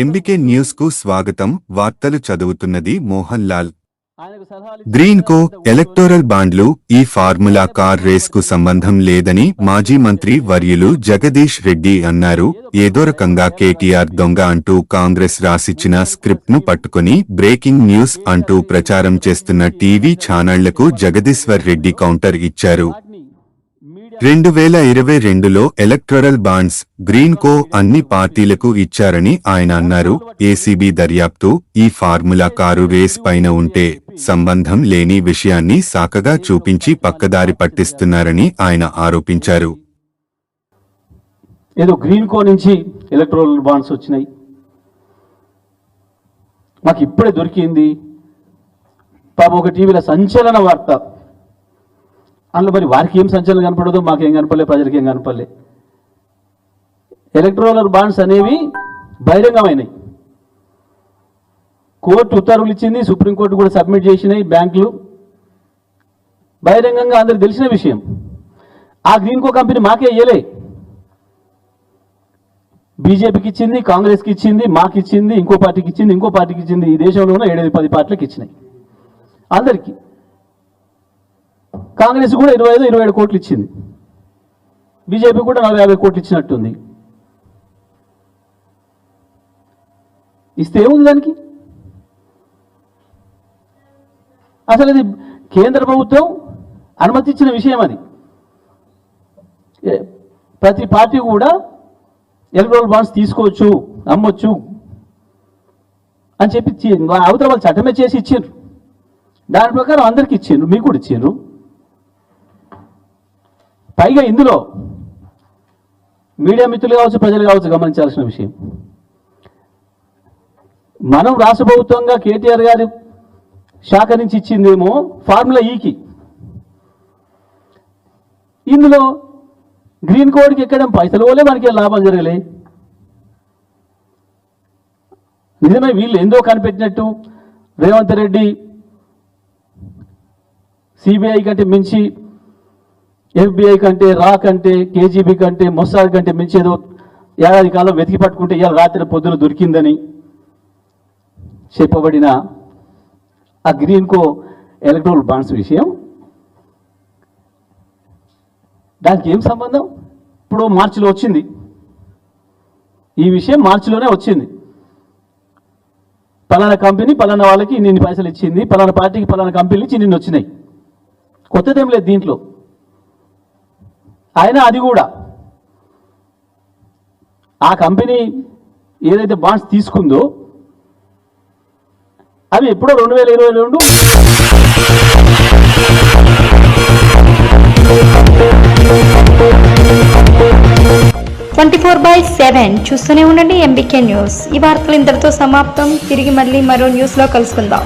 MBK న్యూస్కు స్వాగతం. వార్తలు చదువుతున్నది మోహన్ లాల్. గ్రీన్ కో ఎలక్టోరల్ బాండ్లు ఈ ఫార్ములా కార్ రేస్కు సంబంధం లేదని మాజీ మంత్రి వర్యులు జగదీష్ రెడ్డి అన్నారు. ఏదో రకంగా కేటీఆర్ దొంగ అంటూ కాంగ్రెస్ రాసిచ్చిన స్క్రిప్ట్ను పట్టుకుని బ్రేకింగ్ న్యూస్ అంటూ ప్రచారం చేస్తున్న టీవీ ఛానళ్ళకు జగదీశ్వర్ రెడ్డి కౌంటర్ ఇచ్చారు. రెండు వేల ఇరవై రెండులో ఎలక్ట్రల్ బాండ్స్ గ్రీన్ కో అన్ని పార్టీలకు ఇచ్చారని ఆయన అన్నారు. ఏసీబీ దర్యాప్తు ఈ ఫార్ములా కారు రేస్ పైన ఉంటే సంబంధం లేని విషయాన్ని సాకగా చూపించి పక్కదారి పట్టిస్తున్నారని ఆయన ఆరోపించారు. ఏదో గ్రీన్ కో నుంచి ఎలక్ట్రోల్ బాండ్స్ వచ్చినాయి. మాకు ఇప్పుడే దొరికింది. పాపం ఒక టీవీలో సంచలన వార్త. అందులో మరి వారికి ఏం సంచలనం కనపడదు మాకేం కనపడలే ప్రజలకి ఏం కనపడలే. ఎలక్ట్రోలర్ బాండ్స్ అనేవి బహిరంగమైనవి కోర్టు ఉత్తర్వులు ఇచ్చింది సుప్రీంకోర్టు కూడా సబ్మిట్ చేసినాయి బ్యాంకులు. బహిరంగంగా అందరికి తెలిసిన విషయం. ఆ గ్రీన్కో కంపెనీ మాకే ఇయ్యలే. బీజేపీకి ఇచ్చింది కాంగ్రెస్కి ఇచ్చింది మాకు ఇచ్చింది ఇంకో పార్టీకి ఇచ్చింది ఇంకో పార్టీకి ఇచ్చింది ఈ దేశంలో ఉన్న ఏడైదు పది పార్టీలకు ఇచ్చినాయి. అందరికీ. కాంగ్రెస్ కూడా ఇరవై ఐదు ఇరవై ఏడు కోట్లు ఇచ్చింది. బీజేపీ కూడా నలభై యాభై కోట్లు ఇచ్చినట్టుంది. ఇస్తే ఏముంది దానికి? అసలు ఇది కేంద్ర ప్రభుత్వం అనుమతిచ్చిన విషయం అది. ఏ- ప్రతి పార్టీ కూడా ఎలక్ట్రల్ బాండ్స్ తీసుకోవచ్చు అమ్మొచ్చు అని చెప్పి అవతల వాళ్ళు చట్టమే చేసి ఇచ్చిండ్రు. దాని ప్రకారం అందరికి ఇచ్చిండ్రు మీకు కూడా ఇచ్చిండ్రు. పైగా ఇందులో మీడియా మిత్రులు కావచ్చు ప్రజలు కావచ్చు గమనించాల్సిన విషయం. మనం రాష్ట్ర ప్రభుత్వంగా కేటీఆర్ గారి శాఖ నుంచి ఇచ్చిందేమో ఫార్ములా e ఈకి ఇందులో గ్రీన్ కోడ్కి ఎక్కడం పైసలు పోలే మనకి లాభం జరగలే. నిజమే వీళ్ళు ఎందో కనిపెట్టినట్టు? రేవంత్ రెడ్డి సిబిఐ కంటే మించి ఎఫ్బిఐ కంటే రా కంటే కేజీబీ కంటే మొసాద్ కంటే మించి ఏదో ఏడాది కాలం వెతికి పట్టుకుంటే ఇవాళ రాత్రి పొద్దున దొరికిందని చెప్పబడిన ఆ గ్రీన్ కో ఎలక్ట్రోల్ బాండ్స్ విషయం. దానికి ఏం సంబంధం? ఇప్పుడు మార్చిలో వచ్చింది. ఈ విషయం మార్చిలోనే వచ్చింది. పలానా కంపెనీ పలానా వాళ్ళకి ఇన్ని పైసలు ఇచ్చింది పలానా పార్టీకి పలానా కంపెనీ నుంచి నిన్ను వచ్చినాయి. కొత్తదేం లేదు దీంట్లో. అయినా అది కూడా. ఆ కంపెనీ ఏదైతే బాండ్స్ తీసుకుందో అవి ఎప్పుడో రెండు వేల ఇరవై రెండు. ట్వంటీ ఫోర్ బై సెవెన్ చూస్తూనే ఉండండి ఎంబీకే న్యూస్. ఈ వార్తలు ఇంతటితో సమాప్తం. తిరిగి మళ్ళీ మరో న్యూస్లో కలుసుకుందాం.